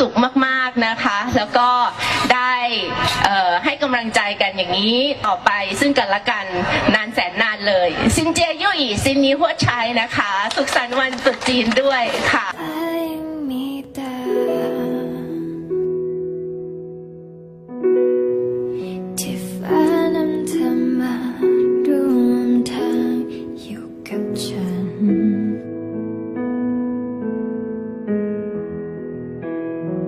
สุขมากๆนะคะ แล้วก็ได้ให้กำลังใจกันอย่างนี้ต่อไปซึ่งกันและกันนานแสนนานเลยซินเจียยุ่ยซินนี้หัวชัยนะคะ สุขสันต์วันตรุษจีนด้วยค่ะ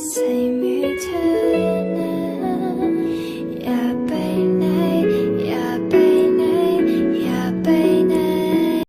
Save me.